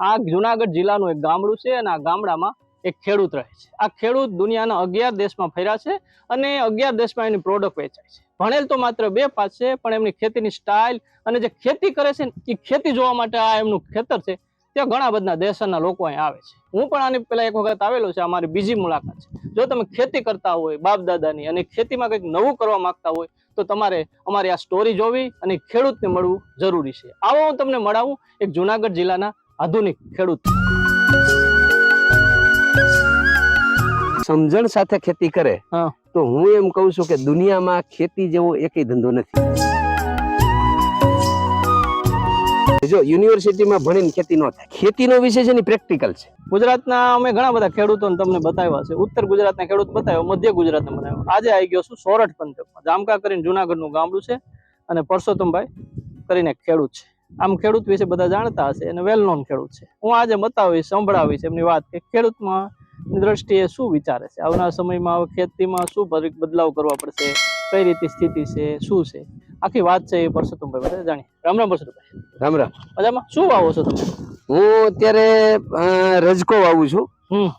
આ જુનાગઢ જિલ્લાનું એક ગામડું છે અને આ ગામડામાં એક ખેડૂત રહે છે. આ ખેડૂત દુનિયાના અગિયાર દેશમાં ફર્યા છે અને અગિયાર દેશમાં એની પ્રોડક્ટ વેચાય છે. ભણેલ તો માત્ર બે પાસ છે, પણ એમની ખેતીની સ્ટાઇલ અને જે ખેતી કરે છે એ ખેતી જોવા માટે આ એમનું ખેતર છે, ત્યાં ઘણા બધા દેશના લોકો અહીં આવે છે. હું પણ આની પહેલા એક વખત આવેલો છે આ મારી બીજી મુલાકાત છે. જો તમે ખેતી કરતા હોય બાપ દાદાની અને ખેતીમાં કંઈક નવું કરવા માંગતા હોય, તો તમારે અમારી આ સ્ટોરી જોવી અને ખેડૂતને મળવું જરૂરી છે. આવો હું તમને મળાવું એક જુનાગઢ જિલ્લાના આધુનિક ખેડૂત. સમજણ સાથે ખેતી કરે. તો હું એમ કહું છું કે દુનિયામાં ખેતી જેવો એકેય ધંધો નથી. જો યુનિવર્સિટીમાં ભણીને ખેતી ન થાય. ખેતીનો વિષય છે ને પ્રેક્ટિકલ છે. ગુજરાતના અમે ઘણા બધા ખેડૂતોને તમને બતાવ્યા છે. ઉત્તર ગુજરાતના ખેડૂત બતાવ્યો મધ્ય ગુજરાતને બતાવ્યો. આજે આવી ગયો છું સોરઠ પંથકમાં. જામકા કરીને જુનાગઢનું ગામડું છે અને પરસોત્તમભાઈ કરીને ખેડૂત છે. આમ ખેડૂત વિશે બધા જાણતા હશે અને વેલ નોન ખેડૂત છે. હું આજે બતાવીશ સંભળાવીશ એમની વાત કે ખેડૂતમાં દ્રષ્ટિએ શું વિચારે છે? આવનારા સમયમાં ખેતીમાં શું બદલાવ કરવા પડશે? કઈ રીતે સ્થિતિ છે? શું છે? આખી વાત છે એ પરસોત્તમભાઈ બધા જાણીએ. રામ રામ પરસોત્તમભાઈ. રામ રામ. મજામાં? શું વાવો છો તમે? હું અત્યારે રજકો વાવું છું.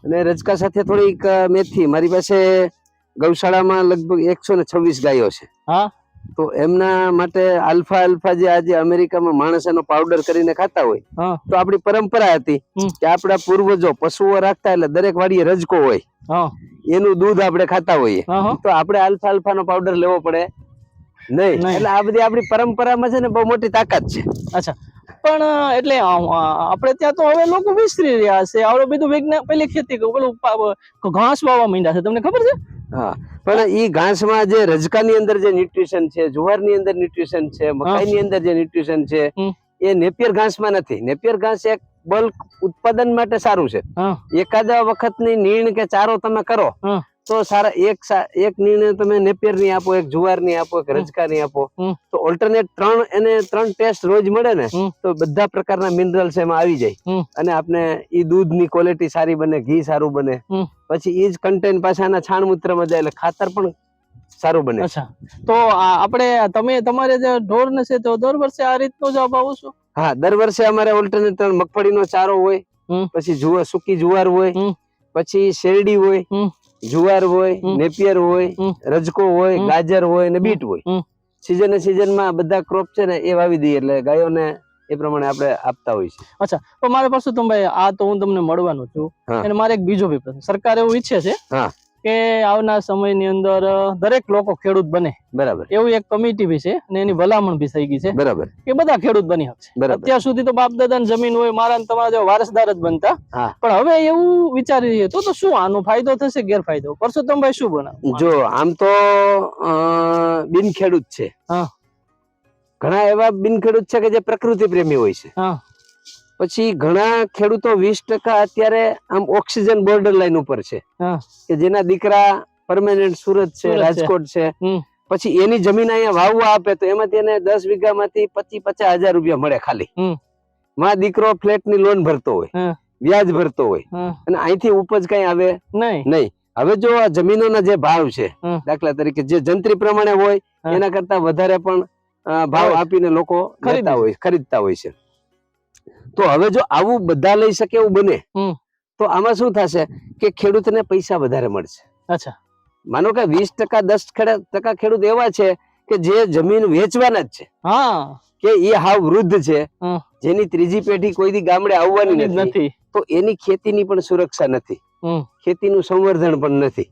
અને રજકા સાથે થોડીક મેથી. મારી પાસે ગૌશાળામાં લગભગ એકસો ને છવ્વીસ ગાયો છે. હા? તો એમના માટે આલ્ફા આલ્ફા જે આજે અમેરિકામાં માણસ એનો પાવડર કરીને ખાતા હોય તો આપણી પરંપરા હતી કે આપણા પૂર્વજો પશુઓ રાખતા એટલે દરેક વાડીએ રજકો હોય. એનું દૂધ આપણે ખાતા હોઈએ. તો આપણે આલ્ફા આલ્ફા નો પાવડર લેવો પડે? નહીં. એટલે આ બધી આપણી પરંપરામાં છે ને બહુ મોટી તાકાત છે. અચ્છા. પણ એટલે આપણે ત્યાં તો હવે લોકો વિસરી રહ્યા છે. આવડે બધું વિજ્ઞાન પેલી ખેતી પેલું ઘાસ વાવવા માંડ્યા છે. તમને ખબર છે? હા. પણ ઈ ઘાસમાં જે રજકાની અંદર જે ન્યુટ્રિશન છે જુવારની અંદર ન્યુટ્રિશન છે મકાઈની અંદર જે ન્યુટ્રિશન છે એ નેપિયર ઘાસમાં નથી. નેપિયર ઘાસ એક બલ્ક ઉત્પાદન માટે સારું છે. એકાદા વખતની નીણ કે ચારો તમે કરો. તો સારા એક એક નિર્ણય તમે નેપિયરની આપો એક જુવારની આપો એક. રજકા ની આપો. તો ઓલ્ટરનેટ ત્રણ એને ત્રણ ટેસ્ટ રોજ મળે ને તો બધા પ્રકારના મિનરલ્સ એમાં આવી જાય. અને આપણે ઈ દૂધની ક્વોલિટી સારી બને ઘી સારું બને. પછી ઈ જ કન્ટેન્ટ પાછાના છાણ મૂત્રમાં જાય એટલે ખાતર પણ સારું બને. અચ્છા. તો આપણે તમે તમારે જે ઢોર ને છે તો દર વર્ષે આ રીતનો જ અભાવ છો? હા દર વર્ષે અમારે ઓલ્ટરનેટ મગફળીનો ચારો હોય પછી જુવાર સૂકી જુવાર હોય પછી શેરડી હોય. જુવાર હોય નેપિયર હોય રજકો હોય ગાજર હોય ને બીટ હોય. હમ. સિઝનમાં બધા ક્રોપ છે ને એ વાવી દઈએ એટલે ગાયોને એ પ્રમાણે આપણે આપતા હોય છે તો મારે પાછું તમે ભાઈ આ તો હું તમને મળવાનું છું. અને મારે એક બીજો બી પ્રશ્ન સરકાર એવું ઈચ્છે છે હા. કે આવનાર સમયની અંદર દરેક લોકો ખેડૂત બને. બરાબર. એવું એક કમિટી બી છે અને એની ભલામણ બી થઈ ગઈ છે બરાબર. કે બધા ખેડૂત બની શકશે. અત્યાર સુધી તો બાપ દાદા જમીન હોય મારા તમારા જેવા વારસદાર જ બનતા. પણ હવે એવું વિચારી રહીએ તો તો શું આનો ફાયદો થશે ગેરફાયદો? પરસોત્તમભાઈ શું બનાવ જો આમ તો બિન ખેડૂત છે. હા. ઘણા એવા બિન ખેડૂત છે કે જે પ્રકૃતિ પ્રેમી હોય છે. હા. પછી ઘણા ખેડૂતો વીસ ટકા અત્યારે આમ ઓક્સિજન બોર્ડર લાઈન ઉપર છે. કે જેના દીકરા પરમેનન્ટ સુરત છે રાજકોટ છે. પછી એની જમીન અહીંયા વાવવા આપે તો એમાંથી એને દસ વીઘામાંથી પચીસ પચાસ હજાર રૂપિયા મળે ખાલી. માં દીકરો ફ્લેટની લોન ભરતો હોય વ્યાજ ભરતો હોય અને અહીંથી ઉપજ કઈ આવે? નહીં. નહીં. હવે જો આ જમીનોના જે ભાવ છે દાખલા તરીકે જે જંત્રી પ્રમાણે હોય એના કરતા વધારે પણ ભાવ આપીને લોકો ખરીદતા હોય ખરીદતા હોય છે. તો હવે જો આવું બધા લઈ શકે એવું બને તો આમાં શું થશે કે ખેડૂતને પૈસા વધારે મળશે. અચ્છા. માનો કે વીસ ટકા દસ ટકા ખેડૂત એવા છે કે જે જમીન વેચવાના જ છે. હા. કે એ હાવ વૃદ્ધ છે જેની ત્રીજી પેઢી કોઈ દી ગામડે આવવાની નથી. તો એની ખેતીની પણ સુરક્ષા નથી. ખેતીનું સંવર્ધન પણ નથી.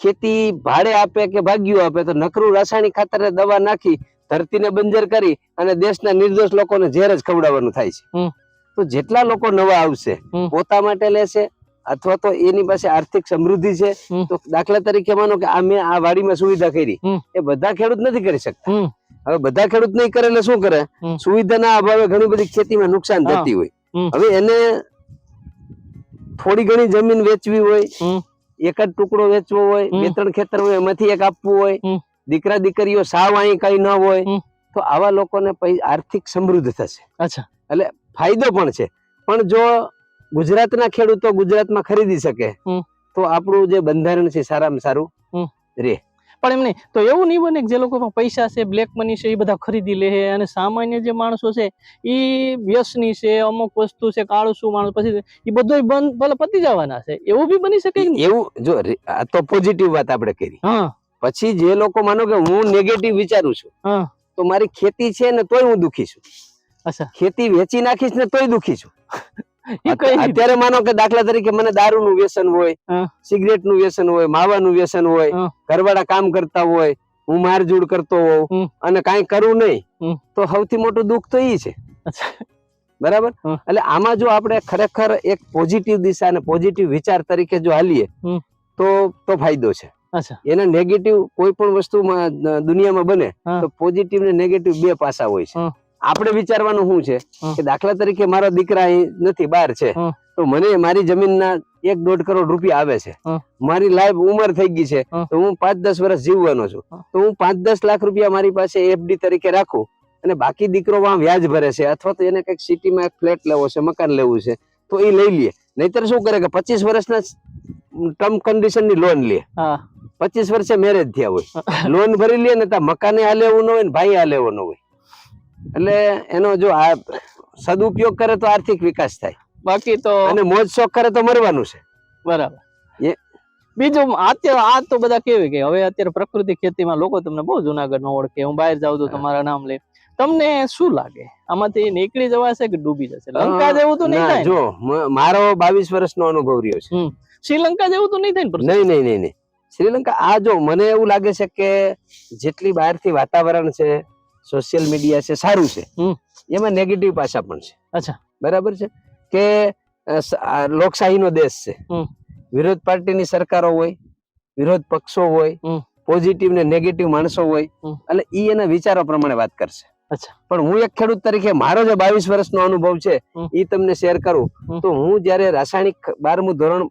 ખેતી ભાડે આપે કે ભાગ્યું આપે તો નકરું રાસાયણિક ખાતર દવા નાખી ધરતીને બંજર કરી અને દેશના નિર્દોષ લોકોને ઝેર જ ખવડાવવાનું થાય છે. તો જેટલા લોકો નવા આવશે પોતા માટે લેશે અથવા તો એની પાસે આર્થિક સમૃદ્ધિ છે તો દાખલા તરીકે માનો કે આ મેં આ વાડીમાં સુવિધા કરી. એ બધા ખેડૂત નથી કરી શકતા. હવે બધા ખેડૂત નહીં કરે એટલે શું કરે? સુવિધાના અભાવે ઘણી બધી ખેતીમાં નુકસાન થતી હોય. હવે એને થોડી ઘણી જમીન વેચવી હોય એક જ ટુકડો વેચવો હોય બે ત્રણ ખેતર હોય એમાંથી એક આપવું હોય. દીકરા દીકરીઓ સાવ અહીં કઈ ન હોય તો આવા લોકોને આર્થિક સમૃદ્ધ થશે. અચ્છા. એટલે ફાયદો પણ છે. પણ જો ગુજરાતના ખેડૂતો ગુજરાતમાં ખરીદી શકે તો આપણું જે બંધારણ છે સારામાં સારું રે. પણ એમ નહીં તો એવું નહીં બને કે જે લોકો પૈસા છે બ્લેક મની છે એ બધા ખરીદી લે છે અને સામાન્ય જે માણસો છે એ વ્યસની છે અમુક વસ્તુ છે કાળસુ માણસ પછી એ બધું બંધ ભલે પતી જવાના છે. એવું બી બની શકે એવું જો આ તો પોઝિટિવ વાત આપણે કરી. હા. પછી જે લોકો માનો કે હું નેગેટિવ વિચારું છું તો મારી ખેતી છે ને તોય હું દુખી છું. ખેતી વેચી નાખીશ ને તોય દુખી છું? અત્યારે માનો કે દાખલા તરીકે મને દારૂ નું વ્યસન હોય સિગરેટનું વ્યસન હોય માવા નું વ્યસન હોય. ઘરવાળા કામ કરતા હોય હું મારઝૂડ કરતો હોઉં અને કઈ કરું નહીં તો સૌથી મોટું દુઃખ તો ઈ છે. બરાબર? એટલે આમાં જો આપણે ખરેખર એક પોઝિટિવ દિશા અને પોઝિટિવ વિચાર તરીકે જો હાલીએ તો તો ફાયદો છે. એના નેગેટિવ કોઈ પણ વસ્તુ દુનિયામાં બને તો પોઝિટિવ ને નેગેટિવ બે પાસા હોય છે. આપણે વિચારવાનું શું છે? કે દાખલા તરીકે મારા દીકરા અહીં નથી બહાર છે. તો મને મારી જમીનના એક દોઢ કરોડ રૂપિયા આવે છે. મારી લાઈફ ઉંમર થઈ ગઈ છે. તો હું પાંચ દસ વર્ષ જીવવાનો છું. તો હું પાંચ દસ લાખ રૂપિયા મારી પાસે એફડી તરીકે રાખું અને બાકી દીકરો વાં વ્યાજ ભરે છે અથવા તો એને કંઈક સિટીમાં એક ફ્લેટ લેવો છે મકાન લેવું છે તો એ લઈ લે. નહીતર શું કરે કે પચીસ વર્ષના ટર્મ કન્ડિશનની લોન લે. પચીસ વર્ષે મેરેજ થયા હોય. લોન ભરી લે ને ત્યાં મકાને આ લેવું ન હોય ને ભાઈ આ લેવો ન હોય. એટલે એનો જો આ સદુપયોગ કરે તો આર્થિક વિકાસ થાય. બાકી તો અને મોજ શોખ કરે તો મરવાનું છે. બરાબર. બીજું અત્યારે આ તો બધા કેવી કે હવે અત્યારે પ્રકૃતિ ખેતીમાં લોકો તમને બહુ જુનાગઢમાં ઓળખે. હું બહાર જાઉં તો તમારા નામ લે તમને શું લાગે? આમાંથી નીકળી જવાશે કે ડૂબી જશે? લંકા જેવું તો નહીં થાય જો મારો બાવીસ વર્ષનો અનુભવ રહ્યો છે. શ્રીલંકા જેવું તો નહીં થાય નહીં નહીં નહીં નહીં. શ્રીલંકા આ જો મને એવું લાગે છે કે જેટલી બહારથી વાતાવરણ છે સોશિયલ મીડિયા છે સારું છે. એમાં નેગેટિવ પાસા પણ છે. અચ્છા. બરાબર છે? કે લોકશાહીનો દેશ છે. વિરોધ પાર્ટીની સરકારો હોય વિરોધ પક્ષો હોય પોઝિટિવ ને નેગેટિવ માણસો હોય એટલે ઈ એના વિચારો પ્રમાણે વાત કરશે. અચ્છા. પણ હું એક ખેડૂત તરીકે મારો જે બાવીસ વર્ષનો અનુભવ છે એ ઈ તમને શેર કરું. તો હું જ્યારે રાસાયણિક બારમું ધોરણ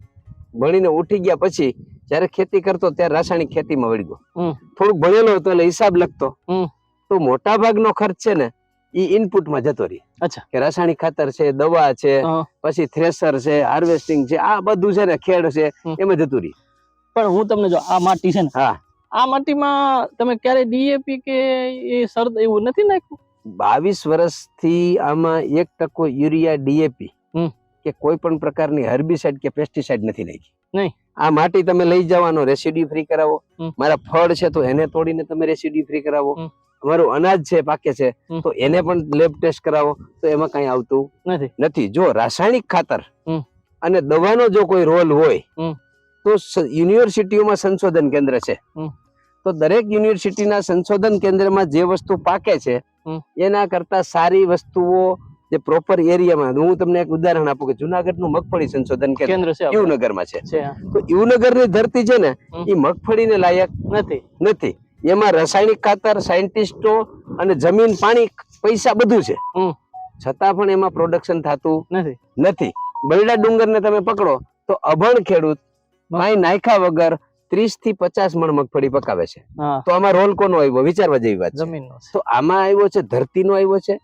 ભણીને ઉઠી ગયા પછી જ્યારે ખેતી કરતો ત્યારે રાસાયણિક ખેતીમાં વળી ગયો થોડુંક ભણેલો હતો એટલે હિસાબ લખતો. તો મોટા ભાગનો ખર્ચ છે ને ઈ ઇનપુટમાં જતો રહી. અચ્છા. કે રાસાયણિક ખાતર છે દવા છે પછી થ્રેસર છે હાર્વેસ્ટિંગ છે આ બધું છે ને ખેડ છે એમાં જતું રહી. પણ હું તમને જો આ માટી છે ને હા. આ માટીમાં તમે ક્યારે ડીએપી કે એ સરદ એવું નથી નાખ્યું? બાવીસ વર્ષથી આમાં એક ટકો યુરિયા ડીએપી. કે કોઈ પણ પ્રકારની હર્બિસાઇડ કે પેસ્ટિસાઇડ નથી નાખી. નહીં. આ માટી તમે લઈ જવાનો રેસિડ્યુ ફ્રી કરાવો. મારા ફળ છે તો એને તોડીને તમે રેસિડ્યુ ફ્રી કરાવો. અમારું અનાજ છે પાકે છે તો એને પણ લેબ ટેસ્ટ કરાવો. તો એમાં કઈ આવતું નથી. જો રાસાયણિક ખાતર અને દવાનો જો કોઈ રોલ હોય તો યુનિવર્સિટીઓમાં સંશોધન કેન્દ્ર છે. તો દરેક યુનિવર્સિટીના સંશોધન કેન્દ્રમાં જે વસ્તુ પાકે છે એના કરતા સારી વસ્તુઓ જે પ્રોપર એરિયામાં હું તમને એક ઉદાહરણ આપું કે જુનાગઢનું મગફળી સંશોધન કેન્દ્ર. યુવનગરમાં છે. તો યુવનગરની ધરતી છે ને એ મગફળીને લાયક નથી. નથી. એમાં રાસાયણિક ખાતર સાયન્ટિસ્ટો અને જમીન પાણી પૈસા બધું છે. છતાં પણ એમાં પ્રોડક્શન થતું નથી. નથી. બરડા ડુંગરને તમે પકડો તો અભણ ખેડૂત કાંઈ નાખ્યા વગર ત્રીસથી પચાસ મણ મગફળી પકાવે છે. તો આમાં રોલ કોનો આવ્યો? વિચારવા જેવી વાત છે. તો આમાં આવ્યો છે ધરતીનો આવ્યો છે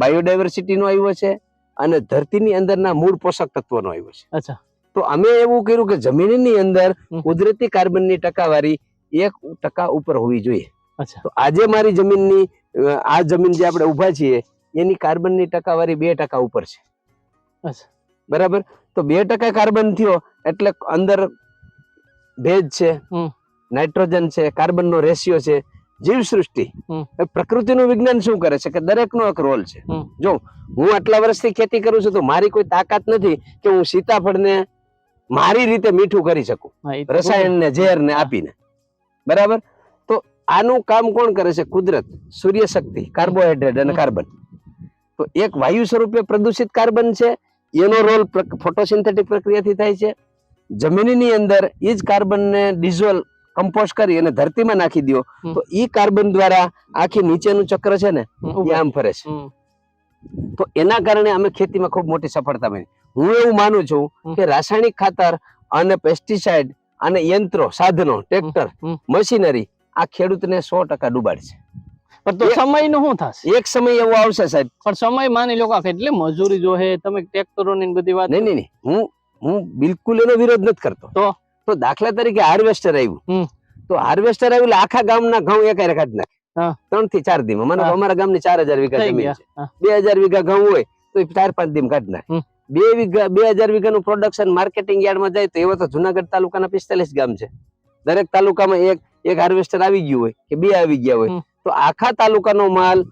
બાયોડાયવર્સિટીનો આવ્યો છે અને ધરતીની અંદરના મૂળ પોષક તત્વોનો આવ્યો છે. અચ્છા. તો અમે એવું કર્યું કે જમીનની અંદર કુદરતી કાર્બનની ટકાવારી એક ટકા ઉપર હોવી જોઈએ. અચ્છા. તો આજે મારી જમીનની આ જમીન જે આપણે ઊભા છીએ એની કાર્બનની ટકાવારી બે ટકા ઉપર છે. અચ્છા. બરાબર? તો બે ટકા કાર્બન થયો એટલે અંદર ભેજ છે. નાઇટ્રોજન છે કાર્બનનો રેશિયો છે જીવસૃષ્ટિ સૃષ્ટિ પ્રકૃતિનું વિજ્ઞાન શું કરે છે કે દરેકનો એક રોલ છે? જો હું આટલા વર્ષથી ખેતી કરું છું તો મારી કોઈ તાકાત નથી કે હું સીતાફળને મારી રીતે મીઠું કરી શકું રસાયણને એ તો રસાયણ ને ઝેર ને હા. આપીને. બરાબર? તો આનું કામ કોણ કરે છે? કુદરત સૂર્ય શક્તિ કાર્બોહાઈડ્રેટ અને કાર્બન. તો એક વાયુ સ્વરૂપે પ્રદૂષિત કાર્બન છે એનો રોલ ફોટોસિન્થેટિક પ્રક્રિયાથી થાય છે. જમીનની અંદર એ જ કાર્બનને ડિઝોલ્વ કમ્પોઝ કરી અને ધરતીમાં નાખી દો તો ઈ કાર્બન દ્વારા આખી નીચેનું ચક્ર છે ને એ આમ ફરે છે. તો એના કારણે અમે ખેતીમાં ખૂબ મોટી સફળતા મળી હું એવું માનું છું કે રાસાયણિક ખાતર અને પેસ્ટિસાઇડ અને યંત્રો સાધનો ટ્રેક્ટર મશીનરી આ ખેડૂતને સો ટકા ડૂબાડશે. પણ તો સમયનું શું થશે? એક સમય એવો આવશે સાહેબ. પણ સમય માની લો કે એટલે મજૂરી જો હે તમે ટ્રેક્ટરો ની બધી વાત નહીં નહીં. હું હું બિલકુલ એનો વિરોધ નથી કરતો. તો? તો દાખલા તરીકે હાર્વેસ્ટર આવ્યું. તો હાર્વેસ્ટર આવ્યું આખા ગામના ઘઉં એક કાઢી નાખે. ત્રણથી ચાર દીમાં. મને. અમારા ગામની ચાર હજાર વીઘા જમીન છે. બે હજાર વીઘા ઘઉં હોય તો ચાર પાંચ દીમ કાઢી નાખે. બે વીઘા બે હજાર વીઘાનું પ્રોડક્શન માર્કેટિંગ યાર્ડમાં જાય તો એવા તો જુનાગઢ તાલુકાના પિસ્તાલીસ ગામ છે. દરેક તાલુકામાં એક એક હાર્વેસ્ટર આવી ગયું હોય કે બે આવી ગયા હોય. તો આખા તાલુકાનો માલ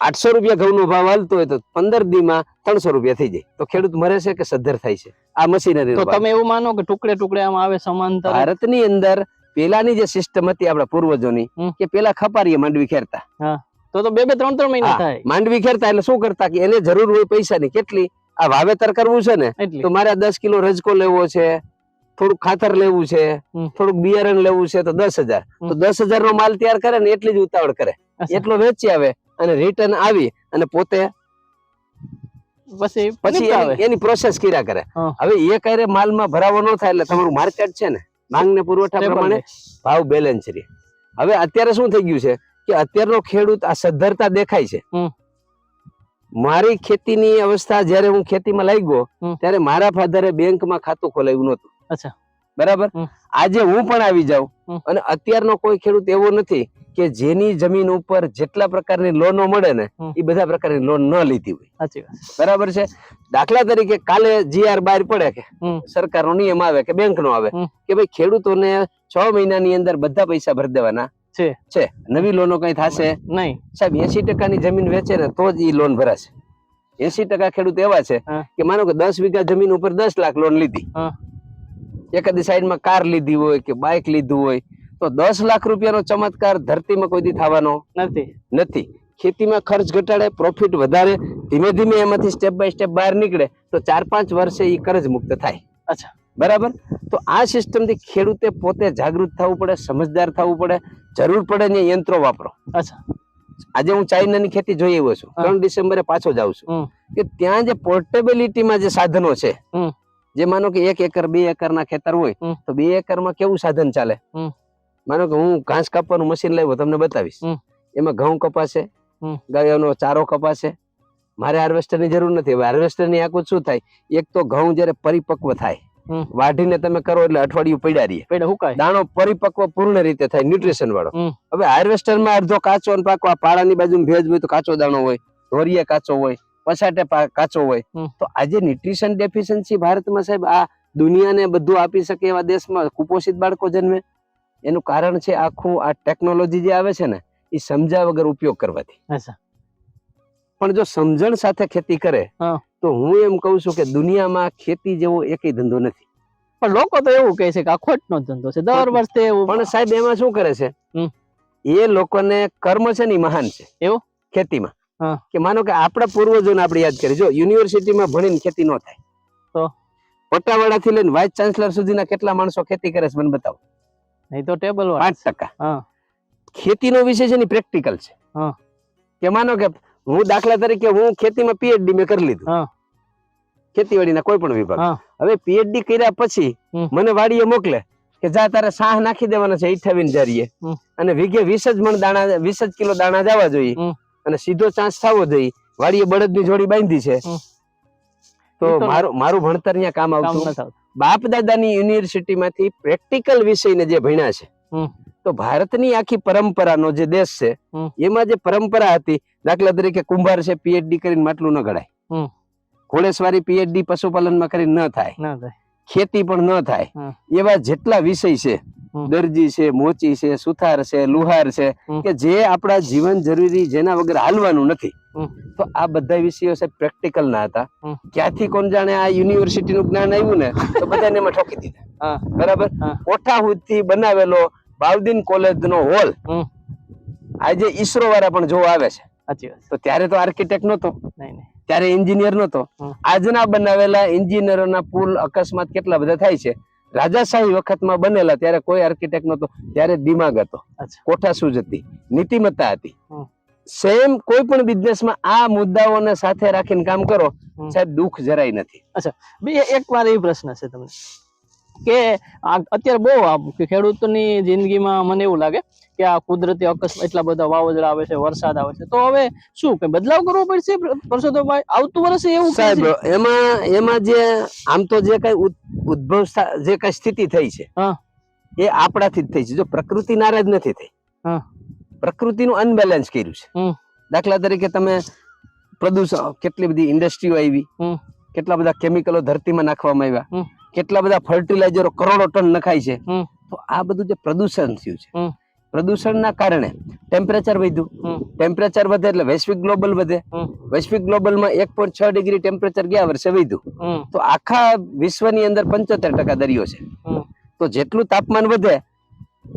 આઠસો રૂપિયા ઘઉંનો ભાવ હાલતો હોય તો પંદર દીમાં ત્રણસો રૂપિયા થઈ જાય. તો ખેડૂત મરે છે કે સદ્ધર થાય છે? આ મશીનરી તો તમે એવું માનો કે ટુકડે ટુકડે આમ આવે સમાંતર ભારતની અંદર પેલાની જે સિસ્ટમ હતી આપણા પૂર્વજોની કે પેલા ખપારીએ માંડવી ખેરતા. તો તો બે બે ત્રણ ત્રણ મહિના થાય. માંડવી ખેરતા એટલે શું કરતા કે એને જરૂર હોય પૈસાની કેટલી? આ વાવેતર કરવું છે ને તો મારે દસ કિલો રજકો લેવો છે થોડુંક ખાતર લેવું છે થોડુંક બિયારણ લેવું છે તો દસ હજાર. તો દસ હજાર નો માલ તૈયાર કરે ને એટલી જ ઉતાવળ કરે. એટલો વેચી આવે અને રિટર્ન આવી અને પોતે પછી પછી એની- પ્રોસેસ કર્યા કરે. હવે એ કરે માલમાં ભરાવો ન થાય એટલે તમારું માર્કેટ છે ને માંગ ને પુરવઠા પ્રમાણે. ભાવ બેલેન્સ રહે. હવે અત્યારે શું થઈ ગયું છે કે અત્યારનો ખેડૂત આ સદ્ધરતા દેખાય છે. મારી ખેતીની અવસ્થા જ્યારે હું ખેતીમાં લાગ્યો ગયો ત્યારે મારા ફાધરે બેંકમાં ખાતું ખોલાવ્યું નહોતું. અચ્છા. બરાબર? આજે હું પણ આવી જાઉં. અને અત્યારનો કોઈ ખેડૂત એવો નથી કે જેની જમીન ઉપર જેટલા પ્રકારની લોનો મળે ને એ બધા પ્રકારની લોન ન લીધી હોય. બરાબર છે? દાખલા તરીકે કાલે જીઆર બહાર પડે કે સરકારનો નિયમ આવે કે બેંકનો આવે કે ભાઈ ખેડૂતોને છ મહિનાની અંદર બધા પૈસા ભરી દેવાના. છે. છે. નવી લોનો કઈ થશે? નહીં. સાહેબ એસી ટકાની જમીન વેચે ને તો જ ઈ લોન ભરાશે. એસી ટકા ખેડૂત એવા છે કે માનો કે દસ વીઘા જમીન ઉપર દસ લાખ લોન લીધી. એકાદી સાઈડમાં કાર લીધી હોય કે બાઇક લીધું હોય તો દસ લાખ રૂપિયાનો ચમત્કાર ધરતીમાં કોઈ દી થવાનો નથી. નથી. ખેતીમાં ખર્ચ ઘટાડે પ્રોફિટ વધારે ધીમે ધીમે એમાંથી સ્ટેપ બાય સ્ટેપ બહાર નીકળે તો ચાર પાંચ વર્ષે એ કર્જ મુક્ત થાય. અચ્છા. બરાબર? તો આ સિસ્ટમથી ખેડૂતે પોતે જાગૃત થવું પડે સમજદાર થવું પડે જરૂર પડે ને યંત્રો વાપરો. અચ્છા. આજે હું ચાઇનાની ખેતી જોઈ આવ્યો છું. ત્રણ ડિસેમ્બરે પાછો જાઉં છું. કે ત્યાં જે પોર્ટેબિલિટીમાં જે સાધનો છે. જે માનો કે એક એકર બે એકર ના ખેતર હોય તો બે એકરમાં કેવું સાધન ચાલે? માનો કે હું ઘાસ કાપવાનું મશીન લાવ્યો તમને બતાવીશ. એમાં ઘઉં કપાશે. ગાયોનો ચારો કપાશે. મારે હાર્વેસ્ટરની જરૂર નથી. હવે હાર્વેસ્ટરની આખું શું થાય? એક તો ઘઉં જ્યારે પરિપક્વ થાય. વાઢીને તમે કરો એટલે અઠવાડિયું પડ્યા રહીએ દાણો પરિપક્વ પૂર્ણ રીતે થાય ન્યુટ્રિશન વાળો. હવે હાર્વેસ્ટરમાં અડધો કાચો અને પાકો આ પાળાની બાજુ ભેજ હોય તો કાચો દાણો હોય ધોરીએ કાચો હોય. પછાટે કાચો હોય. તો આજે ન્યુટ્રિશન ડેફિશિયન્સી ભારતમાં સાહેબ આ દુનિયાને બધું આપી શકે એવા દેશમાં કુપોષિત બાળકો જન્મે. એનું કારણ છે આખું આ ટેકનોલોજી જે આવે છે ને એ સમજ્યા વગર ઉપયોગ કરવાથી. પણ જો સમજણ સાથે ખેતી કરે તો હું એમ કહું છું કે દુનિયામાં ખેતી જેવો એકય ધંધો નથી. પણ લોકો તો એવું કહે છે કે આ ખોટનો ધંધો છે. દર વર્ષે એવું પણ સાહેબ એમાં શું કરે છે? એ લોકોને કર્મ છે ને મહાન છે. એવું? ખેતીમાં. કે માનો કે આપણા પૂર્વજોને આપણે યાદ કરીએ. જો યુનિવર્સિટીમાં ભણીને ખેતી ન થાય. તો? પટ્ટાવાળા થી લઈને વાઇસ ચાન્સલર સુધીના કેટલા માણસો ખેતી કરે છે મને બતાવો. નહીં તો ટેબલ પાંચ ટકા. ખેતીનો વિષય છે ને પ્રેક્ટિકલ છે. કે માનો કે હું દાખલા તરીકે હું ખેતીમાં પીએચડી મેં કરી લીધું. ખેતીવાડીના કોઈ પણ વિભાગ. હવે પીએચડી કર્યા પછી મને વાડીએ મોકલે કે જા તારે સાહ નાખી દેવાના છે ઈઠાવીને જારીએ. અને વીઘે વીસ જ મણ દાણા વીસ જ કિલો દાણા જવા જોઈએ. અને સીધો ચાન્સ થવો જોઈએ. વાડીએ બળદની જોડી બાંધી છે. તો મારું મારું ભણતર અહીંયા કામ આવતું. બાપ દાદાની યુનિવર્સિટીમાંથી પ્રેક્ટિકલ વિષયને જે ભણ્યા છે તો ભારતની આખી પરંપરાનો જે દેશ છે એમાં જે પરંપરા હતી દાખલા તરીકે કુંભાર છે પીએચડી કરીને માટલું ન. ઘડાય ઘોડેસવારી પીએચડી પશુપાલનમાં કરીને ન થાય. ખેતી પણ ન થાય. એવા જેટલા વિષય છે. દરજી છે મોચી છે સુથાર છે લુહાર છે કે જે આપણા જીવન જરૂરી જેના વગર હાલવાનું નથી. તો આ બધા વિષયો છે પ્રેક્ટિકલ ના હતા. ક્યાંથી કોણ જાણે આ યુનિવર્સિટી નું જ્ઞાન આવ્યું ને તો બધાને એમાં ઠોકી દીધા. બરાબર? કોઠાહુદથી બનાવેલો બાવદીન કોલેજ નો હોલ આજે ઈસરો વાળા પણ જોવા આવે છે. તો ત્યારે તો આર્કિટેક્ટ નહીં ત્યારે એન્જિનિયર નતો આજના બનાવેલા એન્જિનિયરોના પુલ અકસ્માત કેટલા બધા થાય છે. રાજાશાહી વખતમાં બનેલા ત્યારે કોઈ આર્કિટેક્ટ નતો ત્યારે દિમાગ હતો. અચ્છા. કોઠા સૂઝ હતી નીતિમત્તા હતી. સેમ કોઈ પણ બિઝનેસમાં આ મુદ્દાઓને સાથે રાખીને કામ કરો સાહેબ દુઃખ જરાય નથી. બે એક વાર એ પ્રશ્ન છે તમને. કે અત્યારે બહુ ખેડૂતની જિંદગીમાં મને એવું લાગે કે આ કુદરતી અકસ્માત એટલા બધા વાવાઝોડા આવે છે વરસાદ આવે છે તો હવે શું કે બદલાવ કરવો પડશે પરસોત્તમભાઈ આવતું વર્ષે એવું સાહેબ એમાં એમાં જે આમ તો જે કઈ ઉદ- ઉદ્ભવ જે કઈ સ્થિતિ થઈ છે હા. એ આપણાથી જ થઈ છે જો પ્રકૃતિ નારાજ નથી થઈ હા. પ્રકૃતિનું અનબેલેન્સ કર્યું છે. દાખલા તરીકે તમે પ્રદૂષણ કેટલી બધી ઇન્ડસ્ટ્રીઓ આવી. કેટલા બધા કેમિકલો ધરતીમાં નાખવામાં. આવ્યા કેટલા બધા ફર્ટિલાઇઝરો કરોડો ટન નખાય છે. તો આ બધું જે પ્રદૂષણ થયું છે. પ્રદૂષણના કારણે ટેમ્પરેચર વધ્યું. ટેમ્પરેચર વધે એટલે વૈશ્વિક ગ્લોબલ વધે. વૈશ્વિક ગ્લોબલમાં એક પોઈન્ટ છ ડિગ્રી ટેમ્પરેચર ગયા વર્ષે વધ્યું. તો આખા વિશ્વની અંદર પંચોતેર ટકા દરિયો છે. તો જેટલું તાપમાન વધે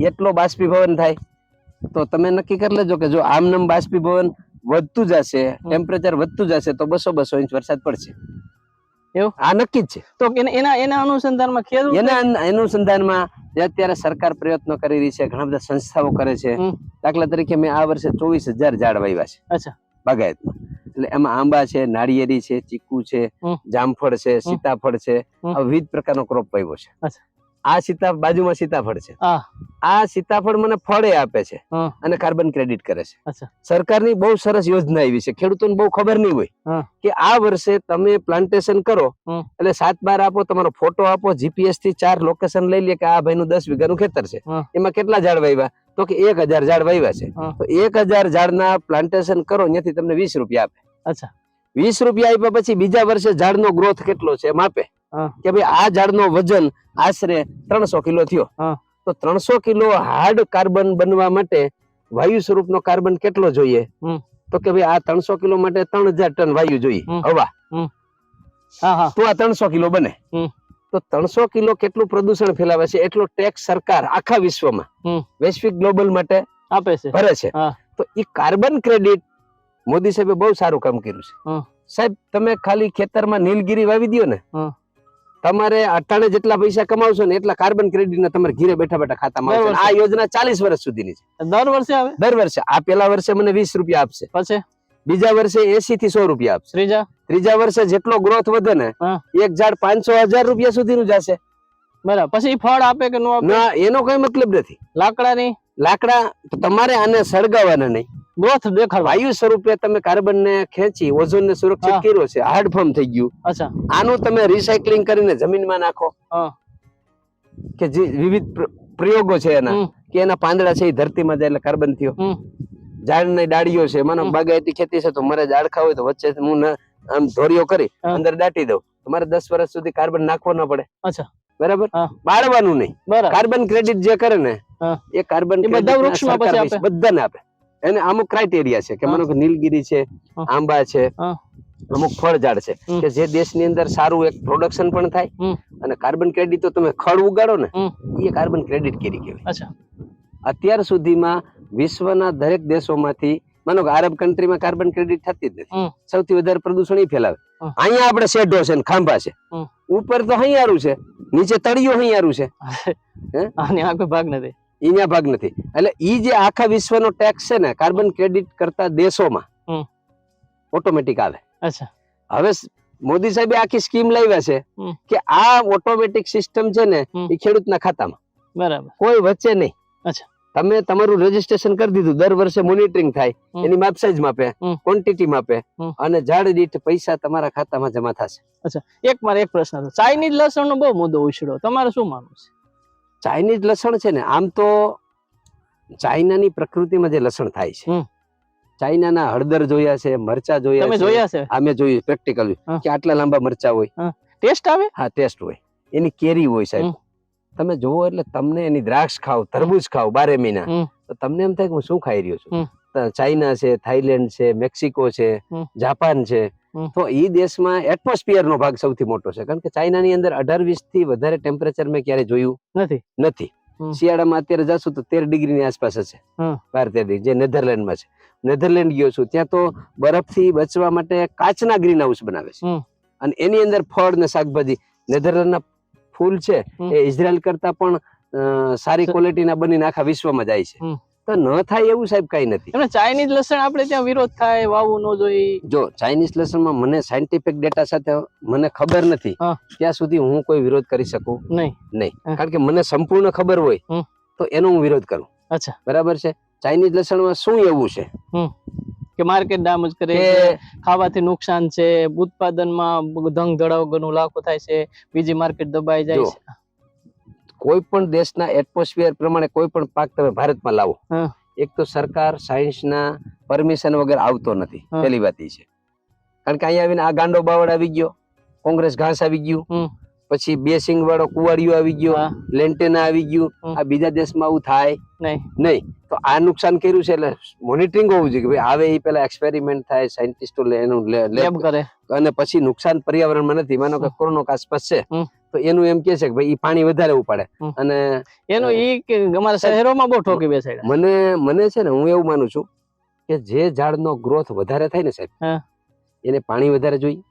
એટલો બાષ્પીભવન થાય. તો તમે નક્કી કરી લેજો કે જો આમનામ બાષ્પીભવન વધતું જશે ટેમ્પરેચર વધતું જશે તો બસો બસો ઇંચ વરસાદ પડશે. એવું? આ નક્કી જ છે. તો એના એના અનુસંધાનમાં ખેડૂત એના અનુસંધાનમાં જે અત્યારે સરકાર પ્રયત્નો કરી રહી છે ઘણા બધા સંસ્થાઓ કરે છે. દાખલા તરીકે મેં આ વર્ષે ચોવીસ હજાર ઝાડ વાવ્યા છે. અચ્છા. બાગાયતમાં. એટલે એમાં આંબા છે નાળિયેરી છે ચીકુ છે જામફળ છે સીતાફળ છે. વિવિધ પ્રકારનો ક્રોપ વાવ્યો છે. અચ્છા. આ સીતા બાજુમાં સીતાફળ છે. આ સીતાફળ મને ફળે આપે છે અને કાર્બન ક્રેડિટ કરે છે. સરકારની બહુ સરસ યોજના આવી છે. ખેડૂતોને બહુ ખબર નહીં હોય કે આ વર્ષે તમે પ્લાન્ટેશન કરો એટલે સાત બાર આપો તમારો ફોટો આપો જીપીએસથી ચાર લોકેશન લઈ લે કે આ ભાઈનું દસ વીઘાનું ખેતર છે. એમાં કેટલા ઝાડ વાવ્યા? તો કે એક હજાર ઝાડ વાવ્યા છે. તો એક હજાર ઝાડના પ્લાન્ટેશન કરો ત્યાંથી તમને વીસ રૂપિયા આપે. અચ્છા. વીસ રૂપિયા આપ્યા પછી બીજા વર્ષે ઝાડનો ગ્રોથ કેટલો છે એમ આપે. કે ભાઈ આ ઝાડનો વજન આશરે ત્રણસો કિલો થયો. તો ત્રણસો કિલો હાર્ડ કાર્બન બનવા માટે વાયુ સ્વરૂપનો કાર્બન કેટલો જોઈએ? તો કે ભાઈ આ ત્રણસો કિલો માટે ત્રણ હજાર ટન વાયુ જોઈએ. હવા. તો આ ત્રણસો કિલો બને. તો ત્રણસો કિલો કેટલું પ્રદૂષણ ફેલાવે છે? એટલો ટેક્સ સરકાર આખા વિશ્વમાં વૈશ્વિક ગ્લોબલ માટે આપે છે. ભરે છે. તો એ કાર્બન ક્રેડિટ મોદી સાહેબે બહુ સારું કામ કર્યું છે. સાહેબ તમે ખાલી ખેતરમાં નીલગીરી વાવી દો ને. તમારે અટાણે જેટલા પૈસા કમાવશો ને એટલા કાર્બન ક્રેડિટ તમારે ઘીરે બેઠા બેઠા ખાતામાં આવશે. આ યોજના ચાલીસ વર્ષ સુધીની છે. દર વર્ષે આવે? દર વર્ષે. આ પેલા વર્ષે મને વીસ રૂપિયા આપશે. પછી? બીજા વર્ષે એસી થી સો રૂપિયા આપશે. ત્રીજા? ત્રીજા વર્ષે જેટલો ગ્રોથ વધે ને એક ઝાડ પાંચસો હજાર રૂપિયા સુધીનું જશે બરાબર. પછી ફળ આપે કે નો આપે? ના એનો કઈ મતલબ નથી. લાકડાની? લાકડા તમારે આને સળગાવવાના નહીં. ગ્રોથ દેખાડ વાયુ સ્વરૂપે તમે કાર્બન ને ખેંચી ઓઝોન ને સુરક્ષિત કર્યો છે. હાર્ડ ફોર્મ થઈ ગયું. અચ્છા. આનું તમે રિસાયકલિંગ કરીને જમીનમાં નાખો. કે જે વિવિધ પ્રયોગો છે એના. કે એના પાંદડા છે એ ધરતીમાં જાય એટલે કાર્બન થયો. ઝાડ ઝાડની ડાળીઓ છે. મને બાગાયતી ખેતી છે તો મારે ઝાડખા હોય તો વચ્ચે હું ન- આમ ધોરીઓ કરી અંદર દાટી દઉં. તો મારે દસ વર્ષ સુધી કાર્બન નાખવો ન પડે. અચ્છા. બરાબર? બાળવાનું નહીં. કાર્બન ક્રેડિટ જે કરે ને એ કાર્બન બધા વૃક્ષમાં પછી આપે? બધાને આપે. એને અમુક ક્રાઇટેરિયા છે કે માનો કે નીલગીરી છે. આંબા છે અમુક ફળ ઝાડ છે કે જે દેશની અંદર સારું એક પ્રોડક્શન પણ થાય અને કાર્બન ક્રેડિટ તો તમે ખડ ઉગાડો ને એ કાર્બન ક્રેડિટ કેરી કહેવાય. અચ્છા. અત્યાર સુધીમાં વિશ્વના દરેક દેશોમાંથી માનો કે આરબ કન્ટ્રીમાં કાર્બન ક્રેડિટ થતી જ નથી. સૌથી વધારે પ્રદૂષણ એ ફેલાવે. અહીંયા આપણે શેઢો છે ને ખાંભા છે. ઉપર તો હૈયારું છે નીચે તળિયું હૈયારું છે. હે અને કોઈ ભાગ નથી. અહીંયા ભાગ નથી. એટલે ઈ જે આખા વિશ્વનો ટેક્સ છે ને કાર્બન ક્રેડિટ કરતા દેશોમાં ઓટોમેટિક આવે. અચ્છા. હવે મોદી સાહેબે આખી સ્કીમ લાવ્યા છે કે આ ઓટોમેટિક સિસ્ટમ છે ને એ ખેડૂતના ખાતામાં. બરાબર. કોઈ વચ્ચે નહીં. અચ્છા. તમે તમારું રજીસ્ટ્રેશન કરી દીધું દર વર્ષે મોનિટરિંગ થાય એની માપ સાઈઝ માપે. ક્વોન્ટિટી માપે અને ઝાડ દીઠ પૈસા તમારા ખાતામાં જમા થશે. એક મારે એક પ્રશ્ન હતો. ચાઇનીઝ લસણનો બહુ મુદ્દો ઉછળ્યો તમારે શું માનવું છે? ચાઇનીઝ લસણ છે ને આમ તો ચાઇનાની પ્રકૃતિમાં જે લસણ થાય છે. ચાઇનાના હળદર જોયા છે મરચા જોયા છે. જોયા છે? અમે જોયું પ્રેક્ટિકલી કે આટલા લાંબા મરચા હોય. ટેસ્ટ આવે? હા ટેસ્ટ હોય. એની કેરી હોય સાહેબ. તમે જોવો એટલે તમને એની દ્રાક્ષ ખાવ તરબૂચ ખાવ બારે મહિના. તો તમને એમ થાય કે હું શું ખાઈ રહ્યો છું? ચાઇના છે થાઈલેન્ડ છે મેક્સિકો છે જાપાન છે. તો એ દેશમાં એટમોસ્ફિયર નો ભાગ સૌથી મોટો છે. કારણ કે ચાઇનાની અંદર અઢાર વીસથી વધારે ટેમ્પરેચર મેં ક્યારે જોયું નથી. નથી. શિયાળામાં અત્યારે જશું તો તેર ડિગ્રી ની આસપાસ હશે. બાર તેર ડિગ્રી જે નેધરલેન્ડમાં છે. નેધરલેન્ડ ગયો છું. ત્યાં તો બરફથી બચવા માટે કાચના ગ્રીન હાઉસ બનાવે છે. અને એની અંદર ફળ ને શાકભાજી. નેધરલેન્ડના ફૂલ છે. એ ઇઝરાયલ કરતા પણ સારી ક્વોલિટીના બનીને આખા વિશ્વમાં જાય છે. તો ન થાય એવું સાહેબ કઈ નથી. એમને ચાઇનીઝ લસણ આપણે ત્યાં વિરોધ થાય વાવવું ન જોઈએ. જો ચાઇનીઝ લસણમાં મને સાયન્ટિફિક ડેટા સાથે મને ખબર નથી ત્યાં સુધી હું કોઈ વિરોધ કરી શકું નહીં. નહીં. કારણ કે મને સંપૂર્ણ ખબર હોય તો એનો હું વિરોધ કરું. અચ્છા. બરાબર છે? ચાઇનીઝ લસણમાં શું એવું છે? કે માર્કેટ ડેમેજ કરે છે ખાવાથી નુકસાન છે ઉત્પાદનમાં ધંગ ધડાવ ઘણું લાખો થાય છે બીજી માર્કેટ દબાઈ જાય છે. કોઈ પણ દેશના એટમોસ્ફિયર પ્રમાણે કોઈ પણ પાક તમે ભારતમાં લાવો. એક તો સરકાર સાયન્સના પરમિશન વગર આવતો નથી. પહેલી વાત એ છે. કારણ કે અહીંયા આવીને આ ગાંડો બાવળ આવી ગયો કોંગ્રેસ ઘાસ આવી ગયું પછી બે સિંગ વાળો કુવાડિયો આવી ગયો લેન્ટેના આવી ગયું આ બીજા દેશમાં આવું થાય નહીં. નહીં. તો આ નુકસાન કર્યું છે એટલે મોનિટરિંગ હોવું જોઈએ કે ભાઈ આવે એ પેલા એક્સપેરિમેન્ટ થાય સાયન્ટિસ્ટો એનું લે- લેબ કરે? અને પછી નુકસાન પર્યાવરણમાં નથી. માનો કે કોરોનો આસપાસ છે. તો એનું એમ કે છે કે ભાઈ પાણી વધારે ઉપાડે. અને એનો ઈ કે અમારા શહેરોમાં બહુ ઠોકી બેસાડ્યા. મને મને છે ને હું એવું માનું છું કે જે ઝાડનો ગ્રોથ વધારે થાય ને સાહેબ એને પાણી વધારે જોઈએ.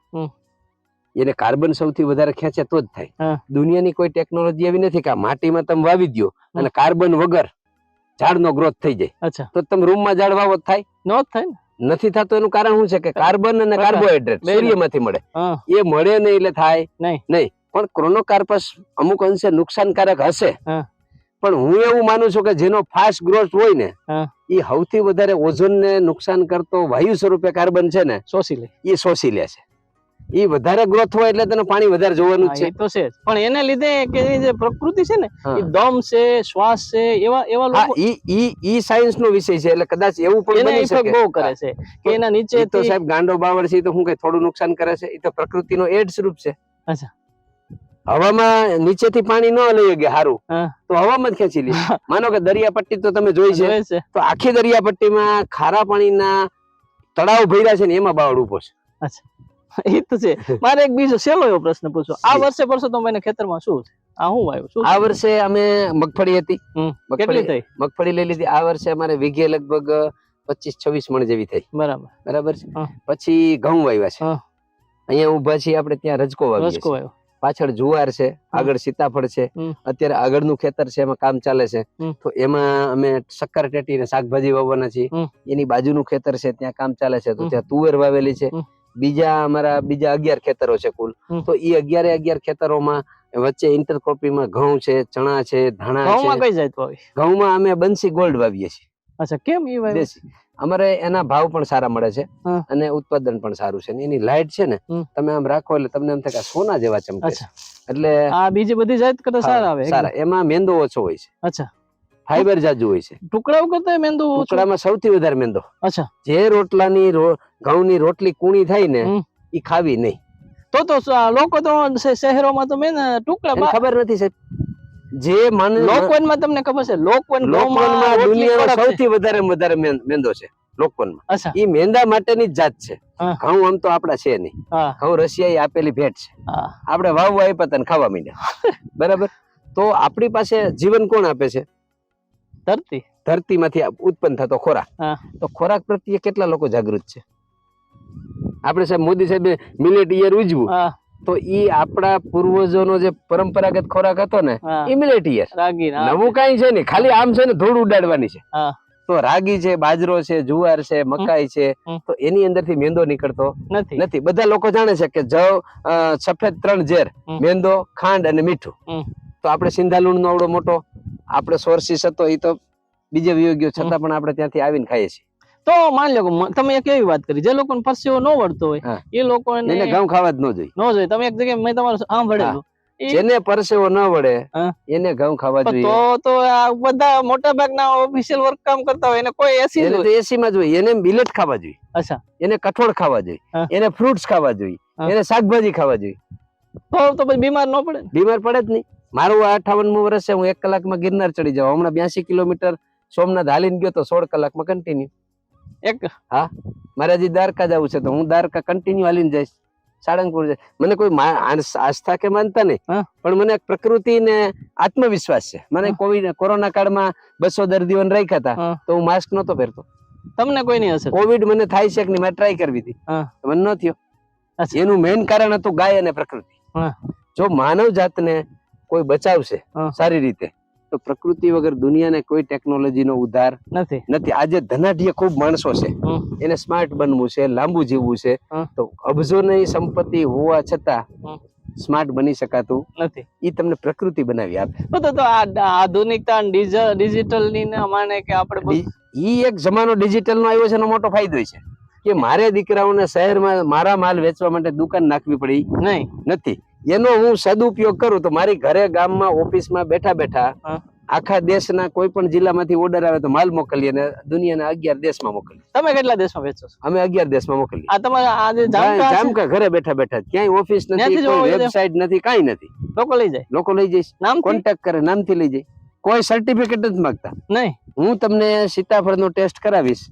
એને કાર્બન સૌથી વધારે ખેંચે તો જ થાય. દુનિયાની કોઈ ટેકનોલોજી એવી નથી કે માટીમાં તમે વાવી દ્યો અને કાર્બન વગર ઝાડનો ગ્રોથ થઈ જાય. તો તમે રૂમમાં ઝાડ વાવો થાય? નો જ થાય નથી થતો એનું કારણ શું છે કે કાર્બન અને. કાર્બોહાઈડ્રેટ સૂર્યમાંથી મળે. એ મળે નહીં એટલે થાય નહીં. નહીં. પણ ક્રોનોકાર્પસ અમુક અંશે નુકસાનકારક હશે. પણ હું એવું માનું છું કે જેનો ફાસ્ટ ગ્રોથ હોય ને એ સૌથી વધારે ઓઝોન ને નુકસાન કરતો વાયુ સ્વરૂપે કાર્બન છે ને શોષી લે. એ શોષી લે છે. એ વધારે ગ્રોથ હોય એટલે તેને પાણી વધારે જોવાનું છે. તો છે પણ એને લીધે કે જે પ્રકૃતિ છે ને એ દમ છે શ્વાસ છે એવા એવા લોકો ઈ ઈ ઈ સાયન્સ નો વિષય છે એટલે કદાચ એવું પણ બની શકે. બહુ કરે છે કે એના નીચે તો સાહેબ ગાંડો બાવળ છે તો હું કઈ થોડું નુકસાન કરે છે? એ તો પ્રકૃતિનો એડ સ્વરૂપ છે. અચ્છા. હવામાં નીચેથી પાણી ન લઈ શકે સારું તો હવામાં જ ખેંચી લે. માનો કે દરિયાપટ્ટી તો તમે જોઈ છે. તો આખી દરિયાપટ્ટીમાં ખારા પાણીના તળાવ ભર્યા છે ને એમાં બાવળ ઊભો છે. એ તો છે. મારે એક બીજો સેલો એવો પ્રશ્ન પૂછો આ વર્ષે પરસો તો મને ખેતરમાં શું છે? આ હું વાવ્યું શું આ વર્ષે અમે મગફળી હતી. કેટલી મગફળી થઈ? મગફળી લઈ લીધી. આ વર્ષે અમારે વીઘે લગભગ પચીસ છવ્વીસ મણ જેવી થઈ. બરાબર. બરાબર છે? પછી ઘઉં વાવ્યા છે. અહીંયા ઊભા છીએ આપણે ત્યાં રજકો વાવ્યો રજકો વાવ્યો. પાછળ જુવાર છે આગળ સીતાફળ છે. અત્યારે આગળનું ખેતર છે એમાં કામ ચાલે છે. તો એમાં અમે શક્કર ટેટી ને શાકભાજી વાવવાના છીએ. એની બાજુનું ખેતર છે ત્યાં કામ ચાલે છે. તો ત્યાં તુવેર વાવેલી છે. બીજા અમારા બીજા અગિયાર ખેતરો છે કુલ. તો એ અગિયારે અગિયાર ખેતરોમાં વચ્ચે ઇન્ટરક્રોપિંગમાં ઘઉં છે ચણા છે ધાણા છે. ઘઉંમાં અમે બંસી ગોલ્ડ વાવીએ છીએ. અચ્છા કેમ એ દેશી. અમારે એના ભાવ પણ સારા મળે છે અને ઉત્પાદન પણ સારું છે એની લાઇટ છે ને તમે આમ રાખો એટલે તમને એમ થાય કે સોના જેવા ચમકે છે. એટલે આ બીજી બધી જાત કરતા સારા આવે સારા. એમાં મેંદો ઓછો હોય છે. અચ્છા. ફાઈબર જાજુ હોય છે. ટુકડાઓ કરતા મેંદુ? ટુકડામાં સૌથી વધારે મેંદો. અચ્છા. જે રોટલાની ઘઉંની રોટલી કૂણી થાય ને એ ખાવી નહીં. તો તો લોકો તો શહેરોમાં તો મેં ટુકડા ખબર નથી સાહેબ. જે માન લોકવનમાં તમને ખબર છે લોકવન લોકવનમાં દુનિયાનો સૌથી વધારે વધારે મેંદો છે લોકવનમાં અચ્છા. ઈ મેંદા માટેની જાત છે. ઘઉં આમ તો આપડા છે નહીં. ઘઉં રશિયા આપેલી ભેટ છે. આપણે વાવવા આપ્યા તને ખાવા માંડ્યા. બરાબર? તો આપણી પાસે જીવન કોણ આપે છે? ધરતી. ધરતીમાંથી ઉત્પન્ન થતો ખોરાક. તો ખોરાક પ્રત્યે કેટલા લોકો જાગૃત છે? આપણે સાહેબ મોદી સાહેબ મિલેટ ઈયર ઉજવું. તો ઈ આપણા પૂર્વજોનો જે પરંપરાગત ખોરાક હતો ને હા. ઈ મિલેટ ઈયર રાગી ના નવું કઈ છે નહીં. ખાલી આમ છે ને ધૂળ ઉડાડવાની છે. તો રાગી છે બાજરો છે જુવાર છે મકાઈ છે તો એની અંદરથી મેંદો નીકળતો નથી. નથી. બધા લોકો જાણે છે કે જવ સફેદ ત્રણ ઝેર મેંદો ખાંડ અને મીઠું. તો આપણે સિંધાલુણ નો આવડો મોટો આપણે સોર્સિસ હતો એ તો બીજે વિયોગ્યો છતાં પણ આપણે ત્યાંથી આવીને ખાઈએ છીએ. તો માની લો કે તમે એક એવી વાત કરી જે લોકોને પરસેવો ન વળતો હોય એ લોકોને એને ઘઉં ખાવા જ ન જોઈએ. ન જોઈએ. તમે એક જગ્યાએ મેં તમારું સાંભળેલું જેને પરસેવો ન વળે એને ઘઉં ખાવા જોઈએ. તો તો આ બધા મોટા ભાગના ઓફિશિયલ વર્ક કામ કરતા હોય એને કોઈ એસી એને તો એસી માં જોઈએ એને બિલેટ ખાવા જોઈએ. અચ્છા. એને કઠોળ ખાવા જોઈએ. એને ફ્રૂટ્સ ખાવા જોઈએ. એને શાકભાજી ખાવા જોઈએ. તો તો પછી બીમાર ન પડે બીમાર પડે જ નહીં. મારું આ અઠાવનમું વર્ષ છે હું એક કલાકમાં ગિરનાર ચડી જાઉં. હમણાં બ્યાસી કિલોમીટર સોમનાથ હાલીને ગયો તો સોળ કલાકમાં કન્ટિન્યુ એક? હા. મારે હજી દ્વારકા જવું છે તો હું દ્વારકા કન્ટિન્યુ હાલીને જઈશ. સાળંગપુર જઈશ. મને કોઈ આસ્થા કે માનતા નહીં. પણ મને પ્રકૃતિ ને આત્મવિશ્વાસ છે. મને કોવિડ કોરોના કાળમાં બસો દર્દીઓને રાખ્યા હતા તો હું માસ્ક નતો પહેરતો. તમને કોઈ નહીં હશે? કોવિડ મને થાય છે કે નહીં મેં ટ્રાય કરવી હતી. મને ન થયો. એનું મેઇન કારણ હતું ગાય અને પ્રકૃતિ. જો માનવ જાતને કોઈ બચાવશે. સારી રીતે તો પ્રકૃતિ વગર દુનિયાને કોઈ ટેકનોલોજી નો ઉધાર નથી. નથી. આજે ધનાઢ્ય ખૂબ માણસો છે. એને સ્માર્ટ બનવું છે લાંબુ જીવવું છે. તો અબજોની સંપત્તિ હોવા છતાં સ્માર્ટ બની શકાતું. નથી. એ તમને પ્રકૃતિ બનાવી આપે. તો તો આ આધુનિકતા ડિજિટલની અમાને માને કે આપણે એ ઈ એક જમાનો ડિજિટલ નો આવ્યો છે એનો મોટો ફાયદો છે. કે મારે દીકરાઓને શહેરમાં મારા માલ વેચવા માટે દુકાન નાખવી પડી. નહીં. નથી. એનો હું સદુપયોગ કરું તો મારી ઘરે ગામમાં ઓફિસમાં બેઠા બેઠા. આખા દેશના કોઈ પણ જિલ્લામાંથી ઓર્ડર આવે તો માલ મોકલીએ અને દુનિયાના અગિયાર દેશમાં મોકલીએ. તમે કેટલા દેશમાં વેચો છો? અમે અગિયાર દેશમાં મોકલીએ. આ તમારા આ જે જામકા ઘરે બેઠા બેઠા. ક્યાંય ઓફિસ નથી. વેબસાઇટ નથી કાંઈ નથી. લોકો લઈ જાય. લોકો લઈ જઈશ. નામ કોન્ટેક્ટ કરે નામથી લઈ જાય. કોઈ સર્ટિફિકેટ જ માંગતા. નહીં. હું તમને સીતાફળનો ટેસ્ટ કરાવીશ.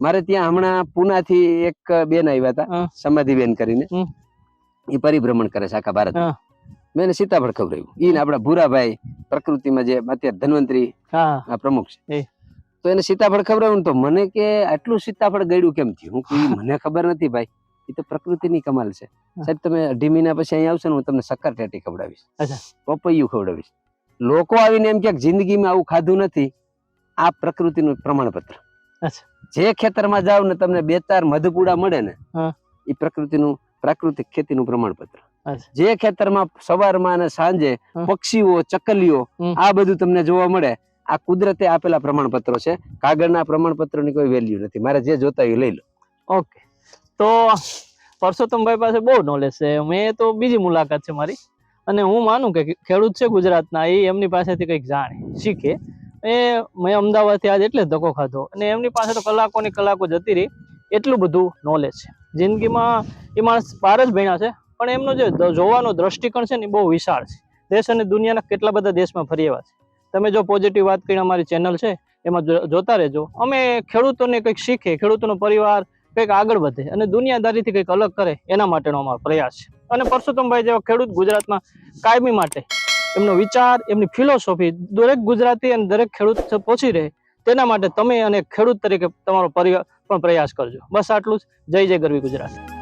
મારે ત્યાં હમણાં પુનાથી એક બેન આવ્યા હતા. સમાધિ બેન કરીને. એ પરિભ્રમણ કરે છે આખા ભારત મેં એને સીતાફળ ખવડાવ્યું. એને આપણા ભૂરાભાઈ પ્રકૃતિમાં જે અત્યારે ધન્વંતરી પ્રમુખ છે. તો એને સીતાફળ ખવડાવ્યું તો મને કે આટલું સીતાફળ ગળ્યું કેમ થયું? હું મને ખબર નથી ભાઈ. એ તો પ્રકૃતિની કમાલ છે. સાહેબ તમે અઢી મહિના પછી અહીં આવશો ને હું તમને સક્કર ટેટી ખવડાવીશ. પપૈયું ખવડાવીશ. લોકો આવીને એમ ક્યાંક જિંદગીમાં આવું ખાધું નથી. આ પ્રકૃતિનું પ્રમાણપત્ર. જે ખેતરમાં જાવ ને તમને બે ચાર મધપુડા મળે ને. એ પ્રકૃતિનું પ્રાકૃતિક ખેતીનું પ્રમાણપત્ર. જે ખેતરમાં સવારમાં અને સાંજે પક્ષીઓ ચકલીઓ આ બધું તમને જોવા મળે. આ કુદરતે આપેલા પ્રમાણપત્રો છે. કાગળના પ્રમાણપત્રોની કોઈ વેલ્યુ નથી. મારે જે જોતા એ લઈ લો. ઓકે. તો પરસોત્તમભાઈ પાસે બહુ નોલેજ છે. મેં તો બીજી મુલાકાત છે મારી. અને હું માનું કે ખેડૂત છે ગુજરાતના એ એમની પાસેથી કંઈક જાણે શીખે. એ મેં અમદાવાદથી આજ એટલે ધક્કો ખાધો. અને એમની પાસે તો કલાકોની કલાકો જતી રહી. એટલું બધું નોલેજ છે. જિંદગીમાં એ માણસ બાર જ ભણ્યા છે. પણ એમનો જે જોવાનો દ્રષ્ટિકોણ છે ને એ બહુ વિશાળ છે. દેશ અને દુનિયાના કેટલા બધા દેશમાં ફરી એવા છે. તમે જો પોઝિટિવ વાત કરીને અમારી ચેનલ છે, એમાં જોતા રહેજો. અમે ખેડૂતોને કંઈક શીખે, ખેડૂતોનો પરિવાર કંઈક આગળ વધે અને દુનિયાદારીથી કંઈક અલગ કરે, એના માટેનો અમારો પ્રયાસ છે. અને પરસોત્તમભાઈ જેવા ખેડૂત ગુજરાતમાં કાયમી માટે એમનો વિચાર, એમની ફિલોસોફી દરેક ગુજરાતી અને દરેક ખેડૂત પહોંચી રહે. તેના માટે તમે અને ખેડૂત તરીકે તમારો પરિવાર પણ પ્રયાસ કરજો. બસ આટલું જ. જય જય ગરવી ગુજરાત.